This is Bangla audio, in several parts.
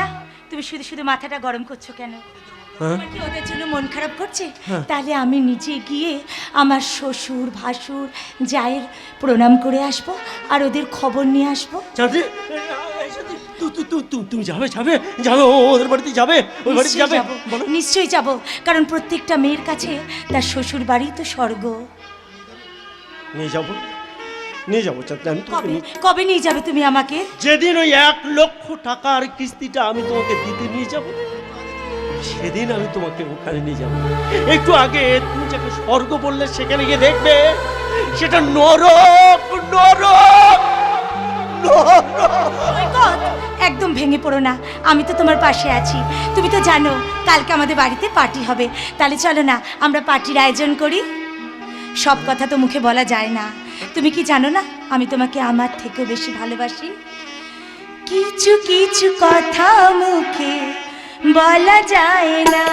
রাজা তুমি শুধু শুধু মাথাটা গরম করছ কেন? হ্যাঁ? তোমার কি ওদের জন্য মন খারাপ করছে? হ্যাঁ। তাহলে আমি নিজে গিয়ে আমার শ্বশুর ভাসুর জায়ের প্রণাম করে আসব আর ওদের খবর নিয়ে আসব। তুমি। যাবে যাবে যাবে ওদের বাড়িতে যাবে ওই বাড়িতে যাবে। নিশ্চয়ই যাব কারণ প্রত্যেকটা মেয়ের কাছে তার শ্বশুর বাড়ি তো স্বর্গ। নিয়ে যাব। নিয়ে যাব আমি তোমাকে কবে? নিয়ে- কবে নিয়ে যাবে তুমি আমাকে? যেদিন ওই এক লক্ষ টাকার কিস্তিটা আমি তোমাকে দিতে নিয়ে যাব সেদিন আমি তোমাকে ওখানে নিয়ে যাব। একটু আগে তুমি যাকে স্বর্গ বললে সেখানে গিয়ে দেখবে সেটা নরক নরক নরক একদম ভেঙে পড়ো না। আমি তো তোমার পাশে আছি। তুমি তো জানো কালকে আমাদের বাড়িতে পার্টি হবে। তাহলে চলো না আমরা পার্টির আয়োজন করি। সব কথা তো মুখে বলা যায় না। তুমি কি জানো না আমি তোমাকে আমার থেকেও বেশি ভালোবাসি? কিছু কিছু কথা মুখে বলা যায় না।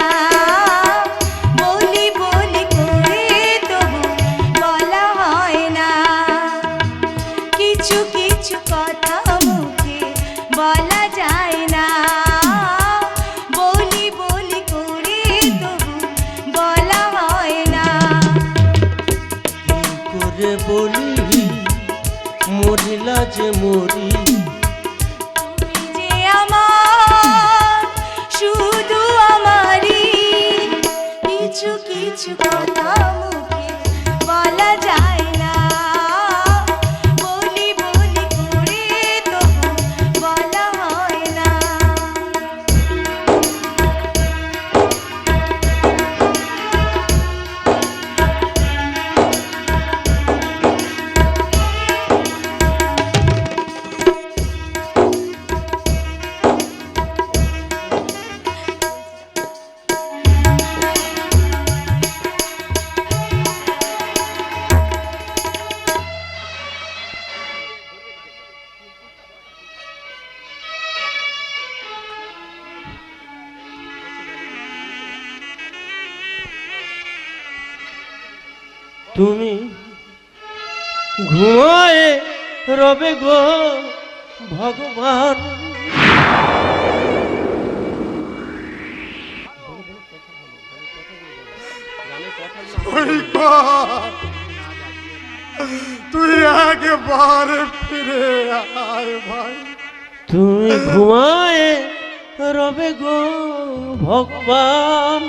রবে গো ভগবান। তুই একবার ফিরে আয় ভাই। তুমি ঘুমায় রবে গো ভগবান।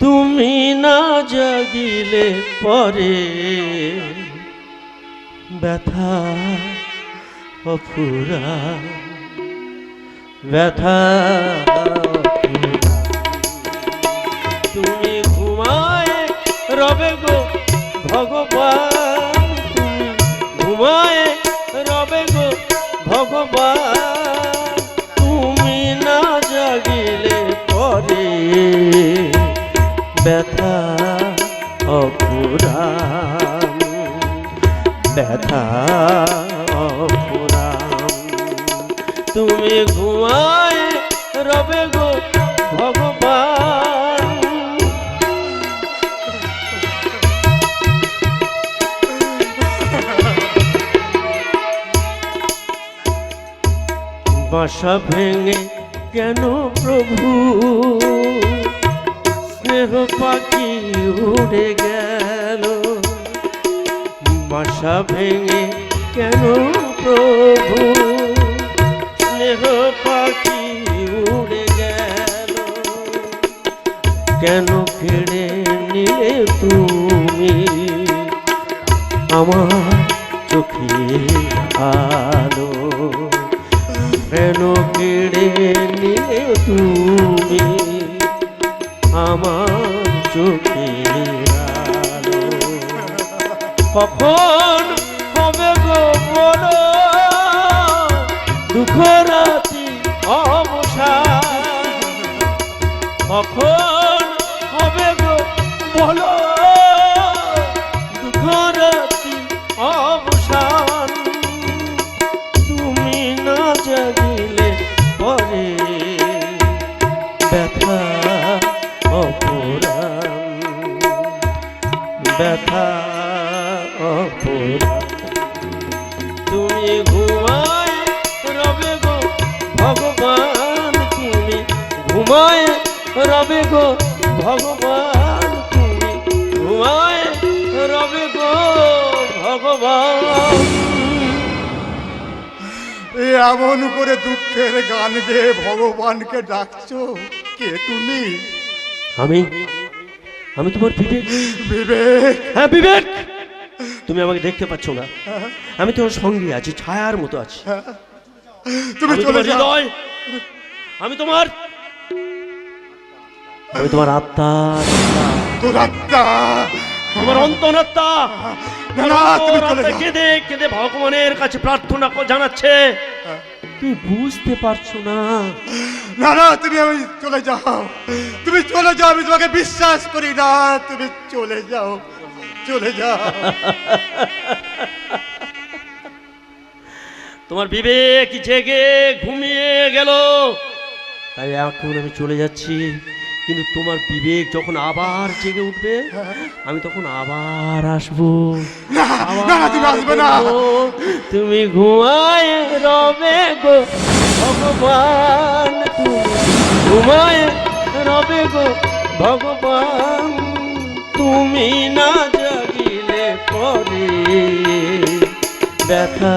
তুমি না জাগিলে পরে ব্যথা অফুরা ব্যথা। তুমি ঘুমায় রবে গো ভগবান তুমি ঘুমায় ঘুমায় রবে গো ভগবান। বাসা ভেঙে কেন প্রভু? স্নেহ পাখি উড়ে গেল। বাসা ভেঙে কেন প্রভু? পাখি উড়ে গেল। কেন কেড়ে নিলে তুমি? আমার চোখে আলো। কেন কেড়ে নিলে তুমি? আমার চোখে আলো। কখন রাতি অবসান কখন হবে গো বলো? এমন করে দুঃখের গান গেয়ে ভগবানকে ডাকছো? কে তুমি? আমি? আমি তোমার বিবেক। বিবেক। হ্যাঁ বিবেক! তুমি আমাকে দেখতে পাচ্ছ না। আমি তোমার সঙ্গে আছি ছায়ার মতো আছি। তুমি চলে যাও। আমি তোমার আমি তোমার আত্মা। তোর আত্মা। তোমার অন্তরাত্মা। কেঁদে কেঁদে ভগবানের কাছে প্রার্থনা জানাচ্ছে। তুমি বুঝতে পারছ না। না না তুমি আমি চলে যাও। তুমি চলে যাও আমি তোমাকে বিশ্বাস করি না। তুমি চলে যাও চলে যাও। তোমার বিবেক জেগে ঘুমিয়ে গেল। তাই এখন আমি চলে যাচ্ছি। কিন্তু তোমার বিবেক যখন আবার জেগে উঠবে আমি তখন আবার আসব। তুমি আসবে না। বলব, তুমি ঘুমায় রবে গো ভগবান। তুমি ঘুমায় রবে গো ভগবান। তুমি না জাগিলে পরে ব্যথা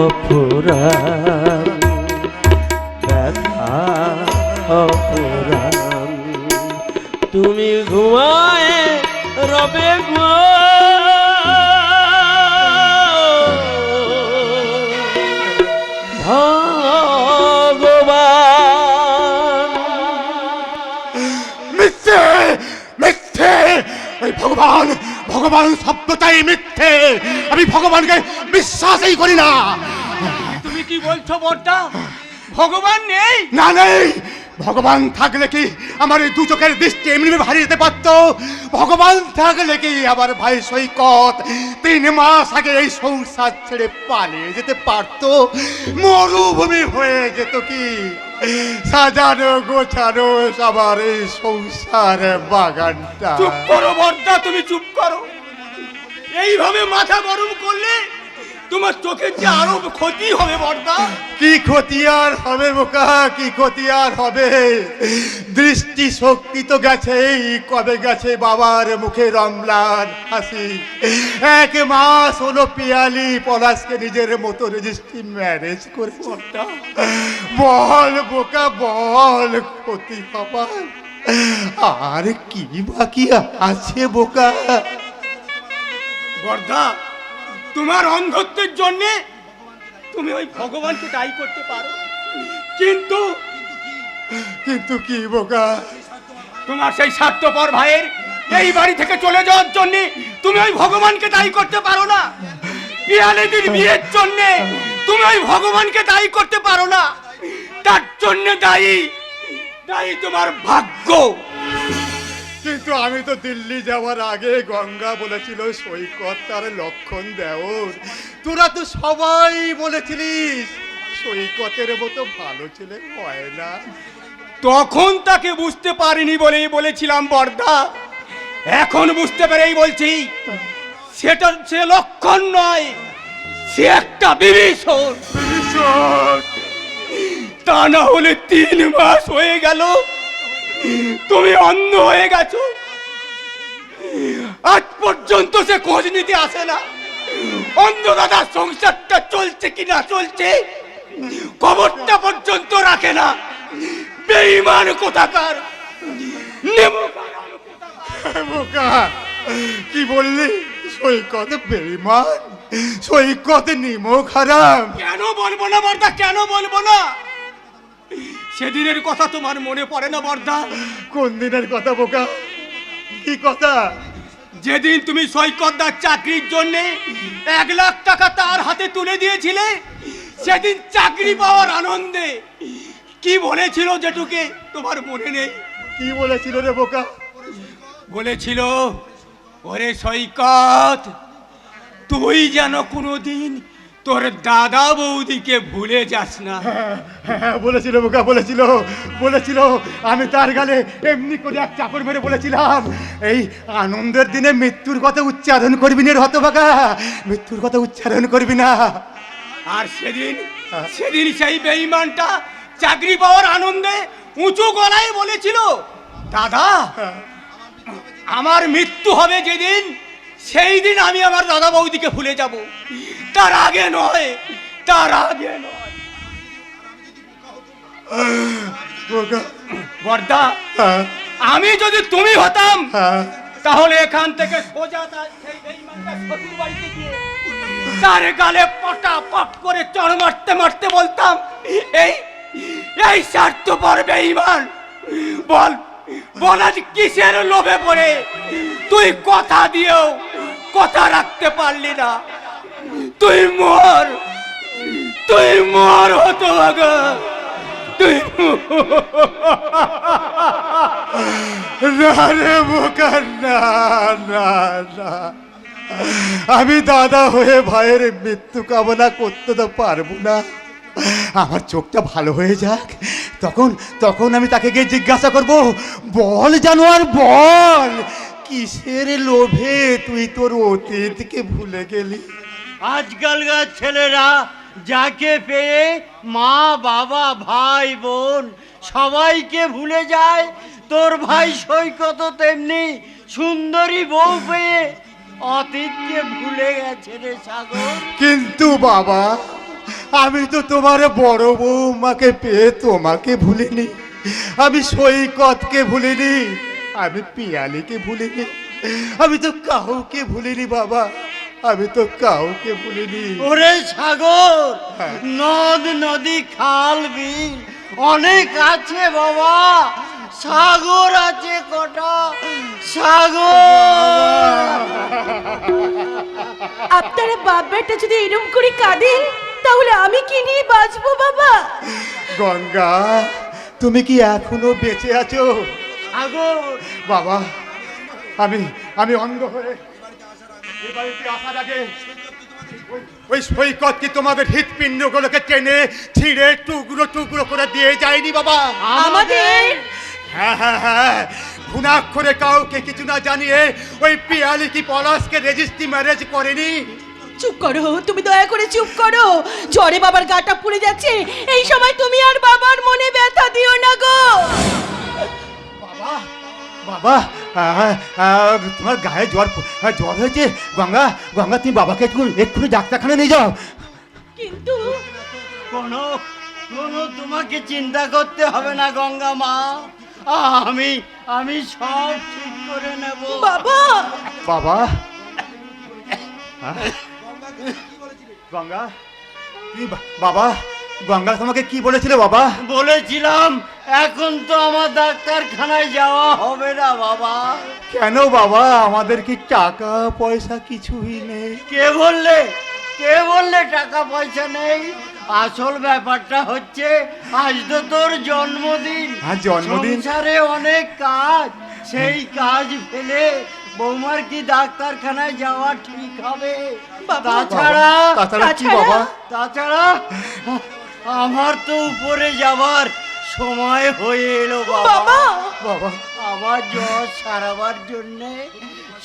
অপুরাণ তুমি ঘুমায় রবে গো ভগবান। মিথ্যে মিথ্যে এই ভগবান ভগবান শব্দটাই মিথ্যে। আমি ভগবানকে বিশ্বাসই করি না। তুমি কি বলছো বর্দা ভগবান নেই? না নেই। ভগবান থাকলে কি আমার এই দু চোখের দৃষ্টি এমনি হারিয়ে পারত? ভগবান থাকলে কি আমার ভাই সৈকত তিন মাস আগে এই সংসার ছেড়ে পালিয়ে যেতে পারত? মরুভূমি হয়ে যেত কি? সাজানো, গোছানো আমার এই সংসার বাগানটা। চুপ করো বর্দা, তুমি চুপ করো। এইভাবে মাথা গরম করলে তোমার চোখের যে আরও ক্ষতি হবে বর্দা। কি ক্ষতি আর হবে বোকা? কি ক্ষতি আর হবে? দৃষ্টি শক্তি তো গেছেই। কবে গেছে বাবার মুখে রমলান হাসি? এক মাস হলো পিয়ালি পলাশকে নিজের মতো রেজিস্ট্রি ম্যারেজ করে বর্দা। বল বোকা বল ক্ষতি হবার। আর কি বাকি আছে বোকা? বর্দা তোমার অন্ধত্বের জন্য তুমি ওই ভগবানকে দায়ী করতে পারো। কিন্তু কিন্তু কি বোকা? তোমার সেই স্বার্থপর ভাইয়ের এই বাড়ি থেকে চলে যাওয়ার জন্য তুমি ওই ভগবানকে দায়ী করতে পারো না। পিয়ালেদির বিয়ের জন্য তুমি ওই ভগবানকে দায়ী করতে পারো না। তার জন্য দায়ী দায়ী তোমার ভাগ্য। কিন্তু আমি তো দিল্লি যাওয়ার আগে গঙ্গা বলেছিল সৈকত তার লক্ষণ দেওর। তোরা তো সবাই বলেছিলিস সৈকতের মতো ভালো ছেলে হয় না। তখন তাকে বুঝতে পারিনি বলেই বলেছিলাম বর্দা। এখন বুঝতে পেরেই বলছি সেটা সে লক্ষণ নয় সে একটা বিভীষণ। তা না হলে তিন মাস হয়ে গেল তুমি অন্ধ হয়ে গেছো। আজ পর্যন্ত সে খোঁজ নিতে আসে না। অন্ধ দাদার সংসারটা চলছে কি না চলছে খবরটা পর্যন্ত রাখে না। বেইমান কোথাকার? নেমো কি বললি? সৈকত বেইমান সৈকত নিমক খারাপ। কেন বলব না বর্দা? কেন বলব না? সেদিনের কথা তোমার মনে পড়ে না বর্দা? কোন দিনের কথা বোকা? কি কথা? যেদিন তুমি সৈকতদার চাকরির জন্য এক লাখ টাকা তার হাতে তুলে দিয়েছিলে সেদিন চাকরি পাওয়ার আনন্দে। কি বলেছিল যেটুকে তোমার মনে নেই? কি বলেছিল রে বোকা? বলেছিল ওরে সৈকত তুই যেন কোনোদিন তোর দাদা বৌদিকে ভুলে যাস না। হ্যাঁ বলেছিল বোকা বলেছিল বলেছিল। আমি তার গালে এমনি করে এক চাপড় মেরে বলেছিলাম এই আনন্দের দিনে মৃত্যুর কথা উচ্চারণ করবি না রে হতভাগা মৃত্যুর কথা উচ্চারণ করবি না। আর সেদিন সেদিন সেই বেঈমানটা চাকরি পাওয়ার আনন্দে উঁচু গলায় বলেছিল দাদা আমার মৃত্যু হবে যেদিন সেই দিন আমি আমার দাদা বৌদিকে ভুলে যাব। তার আগে নয়, তার আগে নয় আমি যদি তুমি হতাম। তাহলে এখান থেকে সোজা তার গালে পটা পট করে চড় মারতে মারতে বলতাম, এই এই স্বার্থপর বেঈমান বল বল আজ কিসের লোভে পড়ে তুই কথা দিয়েও কথা রাখতে পারলি না তুই মর তুই মর হতো আগা। তুই না রে বোকা, না না না। আমি দাদা হয়ে ভাইয়ের মৃত্যু কামনা করতে তো পারব না। আমার চোখটা ভালো হয়ে যাক। তখন তখন আমি তাকে গিয়ে জিজ্ঞাসা করব, বল জানোয়ার, বল, কিসের লোভে তুই তোর অতীতকে ভুলে গেলি? আজকালকার ছেলেরা যাকে পেয়ে মা, বাবা, ভাই, বোন সবাইকে ভুলে যায়, তোর ভাই সৈকত তেমনি সুন্দরী বউ পেয়ে অতীতকে ভুলে গেছে রে সাগর। কিন্তু বাবা, আমি তো তোমার বড় বউ বৌমাকে পেয়ে তোমাকে ভুলিনি। আমি সৈকতকে ভুলিনি, আমি পিয়ালিকে ভুলিনি, আমি তো কাউকে ভুলিনি বাবা। আমি তো কাউকে ভুলিনি ওরে সাগর হ্যাঁ। নদ নদী খাল বিল অনেক আছে বাবা। সাগর আছে কটা? সাগর! আপনারা বাপ বেটা যদি এরম করে কাঁদেন তাহলে আমি কি নিয়ে বাঁচবো বাবা? গঙ্গা তুমি কি এখনও বেঁচে আছো? সাগর! বাবা আমি আমি অন্ধ হয়ে এ বাড়িতে আসার আগে ওই- সৈকত কি তোমাদের হৃৎপিণ্ডগুলোকে টেনে ছিঁড়ে টুকরো টুকরো করে দিয়ে যায়নি বাবা? আমাদের? হ্যাঁ হ্যাঁ হ্যাঁ। ঘুণাক্ষরে কাউকে কিছু না জানিয়ে ওই পিয়ালি কি পলাশকে রেজিস্ট্রি ম্যারেজ করেনি? চুপ করো তুমি দয়া করে চুপ করো। জ্বরে বাবার গাটা পুড়ে যাচ্ছে। এই সময় তুমি আর বাবার মনে ব্যথা দিও না গো। বাবা বাবা তোমার গায়ে জ্বর জ্বর হয়েছে। গঙ্গা গঙ্গা তুমি বাবাকে একটু একটু ডাক্তারখানা নিয়ে যাও। কিন্তু কোনো কোনো তোমাকে চিন্তা করতে হবে না গঙ্গা মা। আমি আমি সব ঠিক করে নেব। বাবা! বাবা? হ্যাঁ? গঙ্গা তুমি বাবা গঙ্গা তোমাকে কি বলেছিল বাবা? বলেছিলাম এখন তো আমার ডাক্তারখানায় যাওয়া হবে না বাবা। কেন বাবা? আমাদের কি টাকা পয়সা কিছুই নেই? কে বললে? কে বললে টাকা পয়সা নেই? আসল ব্যাপারটা হচ্ছে আজ তো তোর জন্মদিন। হ্যাঁ, জন্মদিন। সারে অনেক কাজ। সেই কাজ ফেলে বৌমার কি ডাক্তারখানায় যাওয়া ঠিক হবে? তাছাড়া তাছাড়া কি বাবা? তাছাড়া আমার তো উপরে যাবার সময় হয়ে এলো বাবা! বাবা আমার জ্বর সারাবার জন্য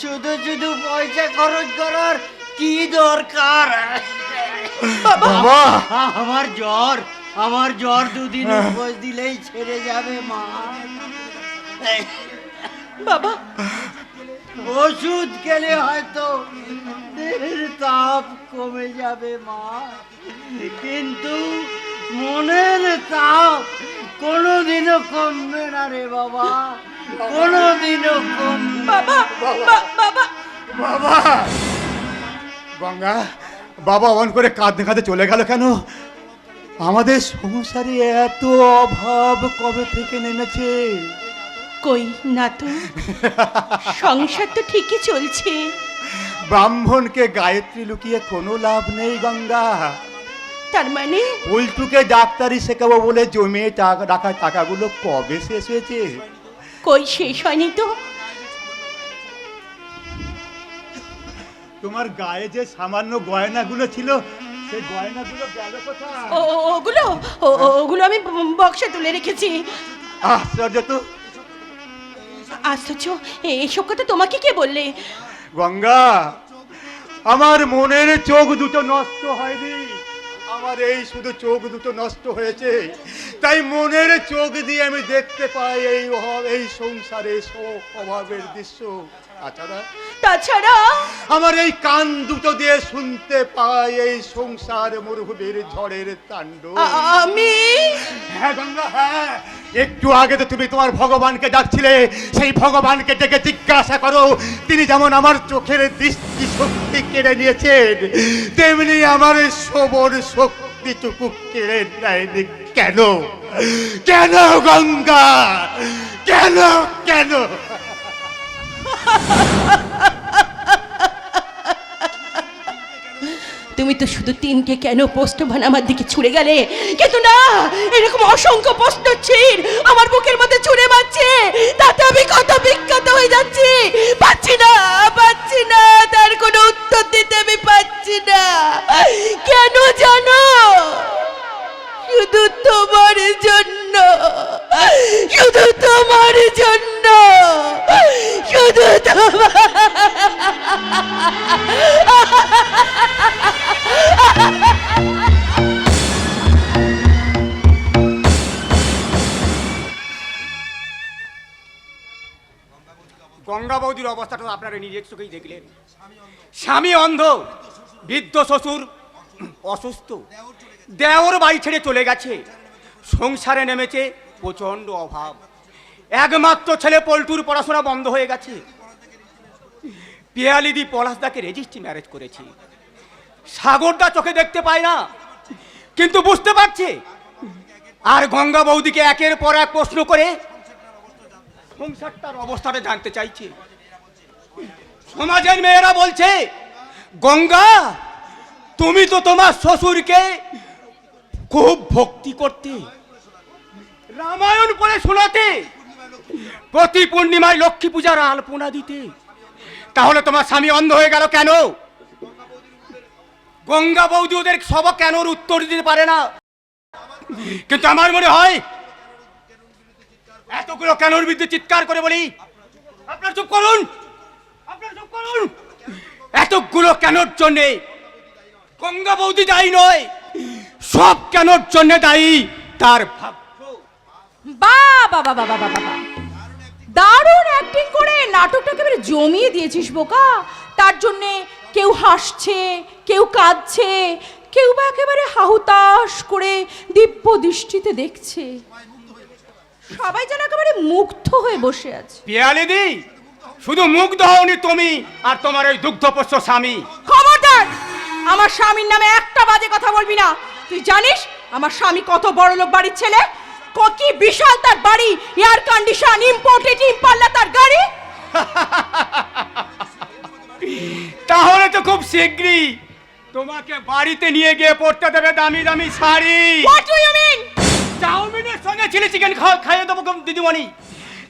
শুধু শুধু পয়সা খরচ করার কি দরকার? বাবা আমার জ্বর আমার জ্বর দুদিন উপোস দিলেই ছেড়ে যাবে মা। বাবা! ওষুধ খেলে হয়তো তাপ কমে যাবে মা। কিন্তু মনের তাপ কোনোদিনও কমবে না রে বাবা কোনোদিনও কমবে বাবা বাবা বাবা। গঙ্গা বাবা অন করে কাঁদতে কাঁদতে চলে গেল কেন? আমাদের সংসারে এত অভাব কবে থেকে নেমেছে? কই না তো? সংসার তো ঠিকই চলছে। ব্রাহ্মণকে গায়ত্রী লুকিয়ে কোনো লাভ নেই গঙ্গা। তার মানে? উল্টুকে ডাক্তারি শেখাবো বলে জমিয়ে টাকা রাখা টাকাগুলো কবে শেষ হয়েছে? কই শেষ হয়নি তো? তোমার গায়ে যে সামান্য গয়নাগুলো ছিল সেই গয়নাগুলো গেল কোথায়? ও ও- ওগুলো? ও- ও- ওগুলো আমি বক্সে তুলে রেখেছি। আশ্চর্য তো আশ্চর্য, এ- এসব কথা তোমাকে কে বললে? গঙ্গা, আমার মনের চোখ দুটো নষ্ট হয়নি। আমার এই শুধু চোখ দুটো নষ্ট হয়েছে। তাই মনের চোখ দিয়ে আমি দেখতে পাই এই অভাব, এই সংসারে শোক অভাবের দৃশ্য। তাছাড়া তাছাড়া আমার এই কান দুটো দিয়ে শুনতে পাই এই সংসার মরুভূমির ঝড়ের তাণ্ডব। আ- আমি? হ্যাঁ গঙ্গা হ্যাঁ। একটু আগে তো তুমি তোমার ভগবানকে ডাকছিলে সেই ভগবানকে ডেকে জিজ্ঞাসা করো তিনি যেমন আমার চোখের দৃষ্টি শক্তি কেড়ে নিয়েছেন তেমনি আমার সবর শক্তিটুকু কেড়ে নেয়নি। কেন? কেন গঙ্গা? কেন কেন? তুমি তো শুধু তিনটে কেন পোস্টম্যান আমার দিকে ছুড়ে গেলে? কিন্তু না, এরকম অসংখ্য প্রশ্ন ছির আমার বুকের মধ্যে ছুড়ে মারছে। তাতে আমি কত বিখ্যাত হয়ে যাচ্ছি? পাচ্ছি না পাচ্ছি না, তার কোনো উত্তর দিতে আমি পাচ্ছি না। কেন জানো? শুধু তোমার জন্য, শুধু তোমার জন্য, শুধু গঙ্গা বৌদির অবস্থাটা আপনারা নিজের চোখেই দেখলেন। স্বামী অন্ধ। বৃদ্ধ শ্বশুর অসুস্থ। দেওর বাড়ি ছেড়ে চলে গেছে। সংসারে নেমেছে প্রচণ্ড অভাব। একমাত্র ছেলে পল্টুর পড়াশোনা বন্ধ হয়ে গেছে। পিয়ালিদি পলাশদাকে রেজিস্ট্রি ম্যারেজ করেছি। সাগরদা চোখে দেখতে পায় না, কিন্তু বুঝতে পারছে। আর গঙ্গা বৌদিকে একের পর এক প্রশ্ন করে সংসারটার অবস্থাটা জানতে চাইছে। সমাজের মেয়েরা বলছে, গঙ্গা, তুমি তো তোমার শ্বশুরকে খুব ভক্তি করতে। রামায়ণ পড়ে শোনাতে। প্রতি পূর্ণিমায় লক্ষ্মী পূজার আলপনা দিতে। তাহলে তোমার স্বামী অন্ধ হয়ে গেল কেন? গঙ্গা বৌদি ওদের সব কেন উত্তর দিতে পারে না। কিন্তু আমার মনে হয়, এতগুলো কেনর বিরুদ্ধে চিৎকার করে বলি, আপনার চুপ করুন, আপনার চুপ করুন। এতগুলো কেনর জন্যে গঙ্গা বৌদি যাই নয়। সব কেনর জন্য দায়ী? তার বা বাবা বাবা বাবা বাবা দারুণ অ্যাক্টিং করে নাটকটা একেবারে জমিয়ে দিয়েছিস বোকা। তার জন্যে কেউ হাসছে কেউ কাঁদছে কেউ বা একেবারে হাহুতাশ করে দিব্য দৃষ্টিতে দেখছে। সবাই যেন একেবারে মুগ্ধ হয়ে বসে আছে। পিয়ালিদি শুধু মুগ্ধ হওনি তুমি আর তোমার ওই দুগ্ধপোষ্য স্বামী। খবরদার! আমার স্বামীর নামে একটা বাজে কথা বলবি না। তুই জানিস আমার স্বামী কত বড় লোক বাড়ির ছেলে? ক- বিশাল তার বাড়ি? এয়ার কন্ডিশন ইম্পোর্টেড ইম্পাল্লা তার গাড়ি? তাহলে তো খুব শীঘ্রই তোমাকে বাড়িতে নিয়ে গিয়ে পড়তে দেবে দামি দামি sari. What do you mean চাউমিনের সঙ্গে চিলি চিকেন খাইয়ে দেবো দিদিমণি।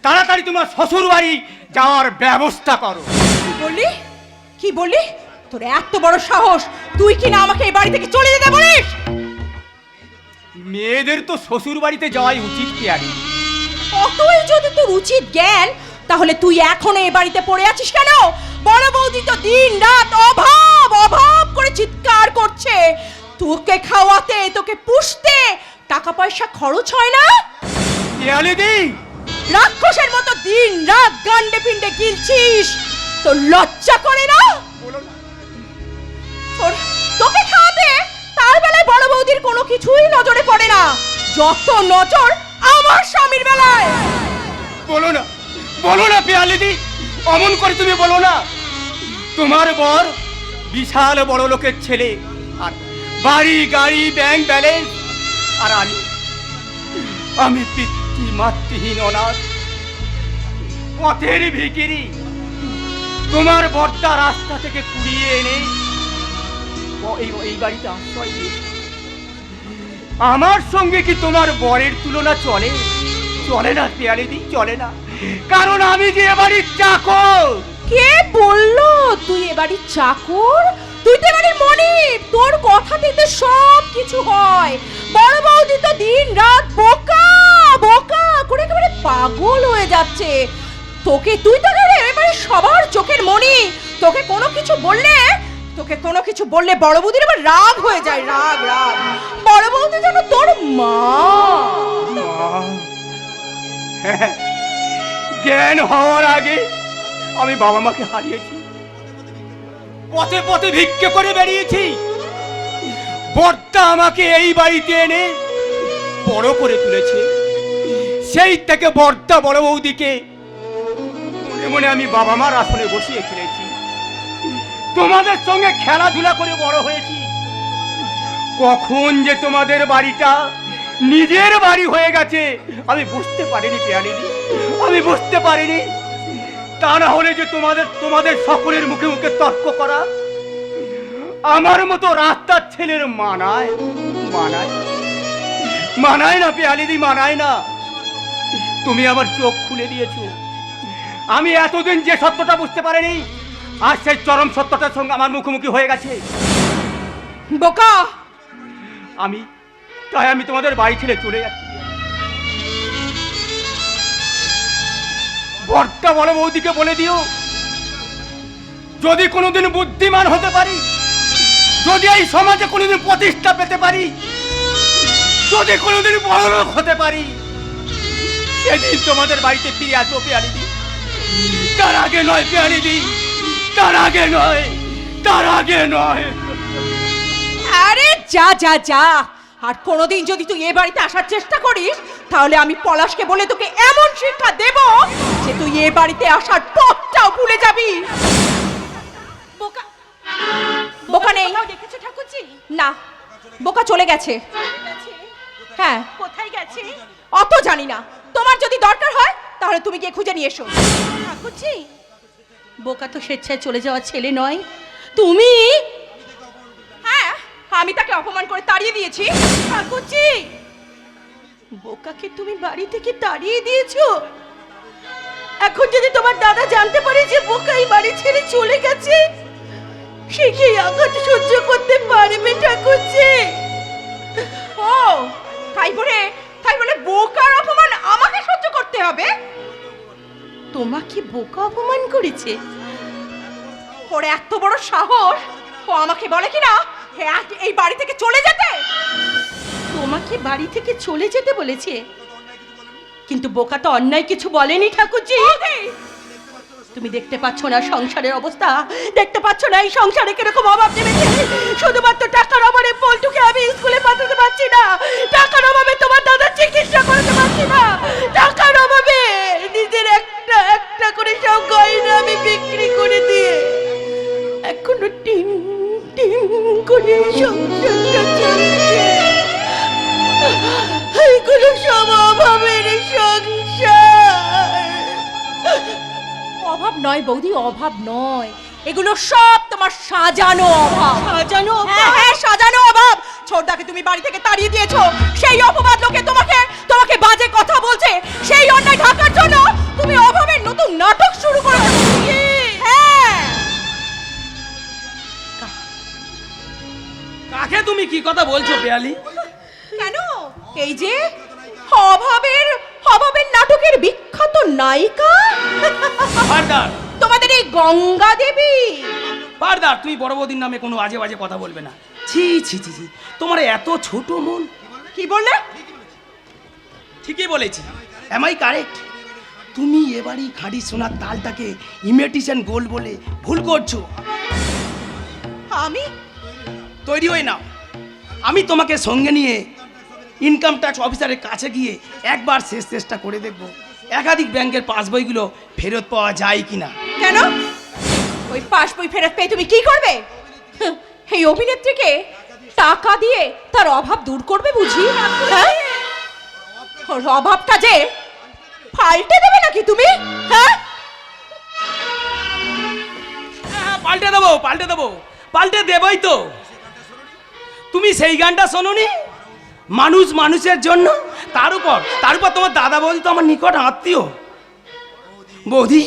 তাড়াতাড়ি তোমার শ্বশুর বাড়ি যাওয়ার ব্যবস্থা করো। কি বললি? কি বললি? তোর এত বড় সাহস। তুই কি না আমাকে এই বাড়ি থেকে চলে যেতে বলিস? মেয়েদের তো শ্বশুর বাড়িতে যাওয়াই উচিত পিয়ারি। অতই যদি তোর উচিত জ্ঞান তাহলে তুই এখনও এই বাড়িতে পড়ে আছিস কেন? বড় বৌদি তো দিন রাত অভাব অভাব করে চিৎকার করছে। তোকে খাওয়াতে তোকে পুষতে টাকা পয়সা খরচ হয় না? পিয়ালি দি! রাক্ষসের মতো দিন রাত গান্ডে পিন্ডে গিলছিস। তোর লজ্জা করে না। না তোকে খাওয়াতে তার বেলায় বড় বৌদির কোনো কিছুই নজরে পড়ে না। যত নজর আমার স্বামীর বেলায়। বলো না বলো না পিয়ালি দি অমন করে তুমি বলো না। তোমার বর বিশাল বড় লোকের ছেলে, আর বাড়ি, গাড়ি ব্যাংক ব্যালেন্স আর আমি। আমি পিতৃ মাতৃহীন অনাথ। পথের ভিকিরি। তোমার বর্দা রাস্তা থেকে কুড়িয়ে এনে আমার সঙ্গে কি তোমার বরের তুলনা চলে? চলে না পেয়ালিদি, চলে না। কারণ আমি যে এবাড়ির চাকর। কে বলল তুই এবাড়ির চাকর? তুই তো এবাড়ির মনিব। তোর কথাতেই তো সব কিছু হয়। বড় বৌদি তো দিন রাত বোকা বোকা করে একেবারে পাগল হয়ে যাচ্ছে। তোকে, তুই তো এবারে সবার চোখের মনি তোকে কোনো কিছু বললে তোকে কোনো কিছু বললে বড় বৌদির আবার রাগ হয়ে যায়, রাগ রাগ। বড় বৌদি যেন তোর মা। হ্যাঁ, জ্ঞান হওয়ার আগে আমি বাবা মাকে হারিয়েছি। পথে পথে ভিক্ষে করে বেরিয়েছি। বর্তা আমাকে এই বাড়িতে এনে বড় করে তুলেছে। সেই থেকে বর্তা বড় বৌদিকে মনে মনে আমি বাবা মার আসনে বসিয়ে ফেলেছি। তোমাদের সঙ্গে খেলাধুলা করে বড় হয়েছি। কখন যে তোমাদের বাড়িটা নিজের বাড়ি হয়ে গেছে, আমি বুঝতে পারিনি পেয়ারিনি আমি বুঝতে পারিনি। তা না হলে যে তোমাদের তোমাদের সকলের মুখে মুখে তর্ক করা। আমার মতো রাস্তার ছেলের মানায় মানায়। মানায় না পেয়ালিদি মানায় না। তুমি আমার চোখ খুলে দিয়েছ। আমি এতদিন যে সত্যটা বুঝতে পারিনি আর সেই চরম সত্যটার সঙ্গে আমার মুখোমুখি হয়ে গেছে। বোকা! আমি তাই আমি তোমাদের বাড়ি ছেড়ে চলে যাচ্ছি। বর্তা বড় বৌদিকে বলে দিও যদি কোনোদিন বুদ্ধিমান হতে পারি যদি এই সমাজে কোনোদিন প্রতিষ্ঠা পেতে পারি যদি কোনোদিন বড় লোক হতে পারি সেদিন তোমাদের বাড়িতে ফিরে আসব পেয়ারিদি তার আগে নয় পেয়ারিদি তার আগে নয় তার আগে নয়। আরে যা যা যা। আর কোনোদিন যদি তুই এ বাড়িতে আসার চেষ্টা করিস তাহলে আমি পলাশকে বলে তোকে এমন শিক্ষা দেব যে তুই এ বাড়িতে আসার পথটাও ভুলে যাবি। বোকা। বোকা নেই। দেখেছ ঠাকুরজি? না। বোকা চলে গেছে? হ্যাঁ। কোথায় গেছে? অত জানি না। তোমার যদি দরকার হয় তাহলে তুমি গিয়ে খুঁজে নিয়ে এসো। ঠাকুরজি বোকা তো স্বেচ্ছায় চলে যাওয়া ছেলে নয়। তুমি? হ্যাঁ আমি তাকে অপমান করে তাড়িয়ে দিয়েছি। ঠাকুরজি বোকাকে তুমি বাড়ি থেকে তাড়িয়ে দিয়েছ? এখন যদি তোমার দাদা জানতে পারে যে বোকা এই বাড়ি ছেড়ে চলে গেছে সে কি আঘাত সহ্য করতে পারবে ঠাকুরজি ও তাই বলে তাই বলে বোকার অপমান আমাকে সহ্য করতে হবে? তোমাকে বোকা অপমান করেছে। ওর এত বড় সাহস ও আমাকে বলে কি না হ্যাঁ এই বাড়ি থেকে চলে যেতে? তোমাকে বাড়ি থেকে চলে যেতে বলেছে। কিন্তু বোকা তো অন্যায় কিছু বলেনি ঠাকুরজি। তুমি দেখতে পাচ্ছ না সংসারের অবস্থা। দেখতে পাচ্ছ না এই সংসারে কীরকম অভাব নেমেছে। শুধুমাত্র টাকার অভাবে পল্টুকে আমি স্কুলে পাঠাতে পারছি না। টাকার অভাবে তোমার দাদার চিকিৎসা করতে পারছি না। টাকার অভাবে নিজের একটা একটা করে সব গয়না আমি বিক্রি করে দিয়ে এখনও টিম টিম করে সংসারটা চলছে। সব অভাবের সংসার। অভাব নয় বৌদি অভাব নয়। এগুলো সব তোমার সাজানো অভাব। সাজানো হ্যাঁ হ্যাঁ সাজানো অভাব। ছোটদাকে তুমি বাড়ি থেকে তাড়িয়ে দিয়েছ? সেই অপবাদ লোকে তোমাকে তোমাকে বাজে কথা বলছে। সেই অন্যায় ঢাকার জন্য তুমি অভাবের নতুন নাটক শুরু করেছ হ্যাঁ। কাকে তুমি কি কথা বলছো পেয়ালি? কেন? এই যে অভাবের অভাবের নাটকের বিখ্যাত নায়িকা? তোমাদের এই গঙ্গা দেবী ফারদার তুই বড় বৌদির নামে কোনো আজে বাজে কথা বলবে না। ছি ছি ছি ছি। তোমার এত ছোট মন। কি বললে? ঠিকই বলেছি। এমআই কারেক্ট তুমি এবারই খাঁড়ি সোনার তালটাকে ইমিটেশন গোল্ড বলে ভুল করছ। আমি? তৈরি হয়ে নাও। আমি তোমাকে সঙ্গে নিয়ে ইনকাম ট্যাক্স অফিসারের কাছে গিয়ে একবার শেষ চেষ্টা করে দেখব। একাধিক ব্যাংকের পাসবইগুলো ফেরত পাওয়া যায় কিনা। কেন? ওই পাস বই ফেরত পেয়ে তুমি কি করবে? এই অভিনেত্রীকে টাকা দিয়ে তার অভাব দূর করবে বুঝি? হ্যাঁ? অভাবটা যে ফাল্টে দেবে নাকি তুমি? হ্যাঁ? হ্যাঁ, পাল্টে দেবো পাল্টে দেবো। পাল্টে দেবই তো। তুমি সেই গানটা শোনোনি? মানুষ মানুষের জন্য? তার উপর তার উপর তোমার দাদা বৌদি তো আমার নিকট আত্মীয়। বৌদি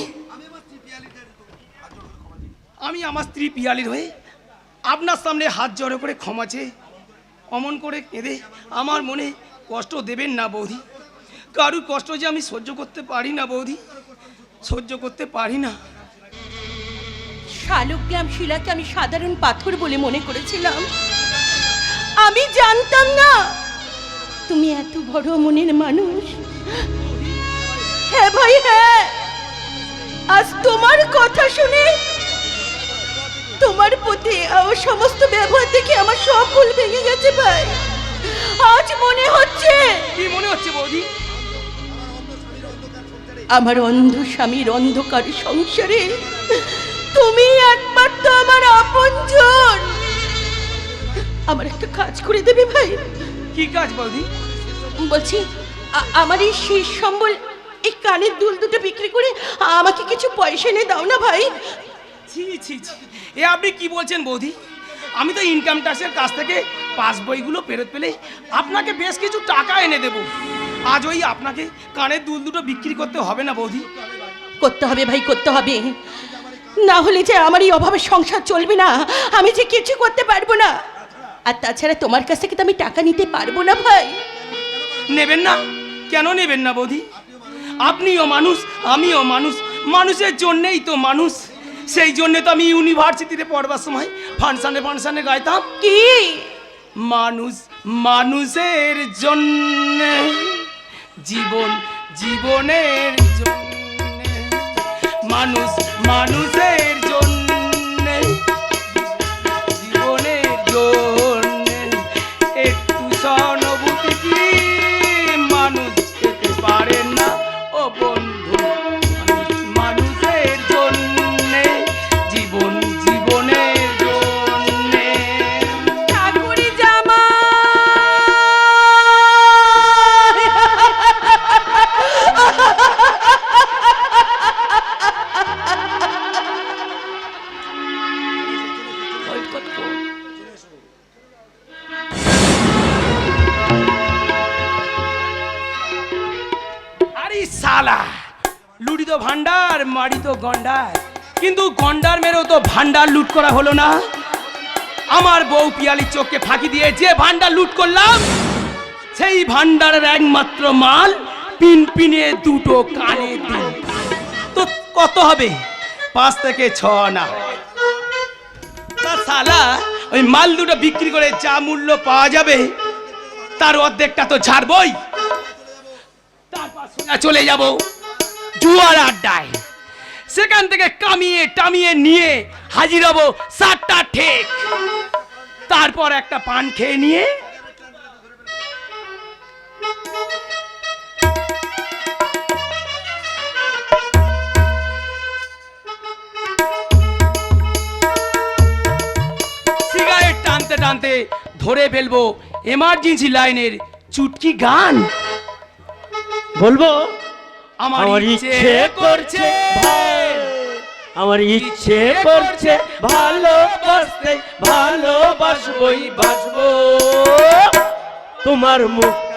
আমি আমার স্ত্রী পিয়ালির হয়ে আপনার সামনে হাত জড়ো করে ক্ষমা চেয়ে, অমন করে কেঁদে আমার মনে কষ্ট দেবেন না বৌদি। কারুর কষ্ট যে আমি সহ্য করতে পারি না বৌদি, সহ্য করতে পারি না। শালগ্রাম শিলাকে আমি সাধারণ পাথর বলে মনে করেছিলাম। আমি জানতাম না তুমি এত বড় মনের মানুষ। হ্যাঁ ভাই হ্যাঁ আজ তোমার কথা শুনে তোমার প্রতি ও সমস্ত ব্যবহার দেখে আমার সব ভুল ভেঙে গেছে ভাই। আজ মনে হচ্ছে কি মনে হচ্ছে বৌদি? আমার অন্ধ স্বামীর অন্ধকার সংসারে তুমি একমাত্র আমার আপনজন। আমার একটা কাজ করে দেবে ভাই। কি কাজ বৌদি? বলছি আমার এই শেষ সম্বল এই কানের দুল দুটো বিক্রি করে আমাকে কিছু পয়সা এনে দাও না ভাই। ছি ছি ছি। এ আপনি কি বলছেন বৌদি? আমি তো ইনকাম ট্যাক্সের কাছ থেকে পাস বইগুলো ফেরত পেলে আপনাকে বেশ কিছু টাকা এনে দেব। আজ ওই আপনাকে কানের দুল দুটো বিক্রি করতে হবে না বৌদি? করতে হবে ভাই করতে হবে। না হলে যে আমার এই অভাবে সংসার চলবে না আমি যে কিছু করতে পারব না। আর তাছাড়া তোমার কাছ থেকে তো আমি টাকা নিতে পারব না ভাই। নেবেন না? কেন নেবেন না বৌদি? আপনিও মানুষ আমিও মানুষ। মানুষের জন্যেই তো মানুষ। সেই জন্য তো আমি ইউনিভার্সিটিতে পড়বার সময় ফাংশানে ফাংশানে গাইতাম। কি? মানুষ মানুষের জন্য জীবন জীবনের জন্য। মানুষ মানুষের তো ভান্ডার মারি তো গন্ডার কিন্তু গন্ডার মেরেও তো ভান্ডার লুট করা হলো না। আমার বউ পিয়ালির চোখকে ফাঁকি দিয়ে যে ভান্ডার লুট করলাম, সেই ভান্ডারের একমাত্র মাল পিন পিনে দুটো কানে তো কত হবে? পাঁচ থেকে ছ না সালা ওই মাল দুটো বিক্রি করে যা মূল্য পাওয়া যাবে, তার অর্ধেকটা তো ছাড়বই। তারপর চলে যাব। জুয়ার আড্ডায়। সেখান থেকে কামিয়ে টামিয়ে নিয়ে হাজির হব সাতটা ঠেক। তারপর একটা পান খেয়ে নিয়ে সিগারেট টানতে টানতে ধরে ফেলব এমার্জেন্সি লাইনের চুটকি গান। বলব আমার ইচ্ছে করছে আমার ইচ্ছে করছে ভালোবাসতে ভালোবাসবই বাসবো। তোমার মুখটা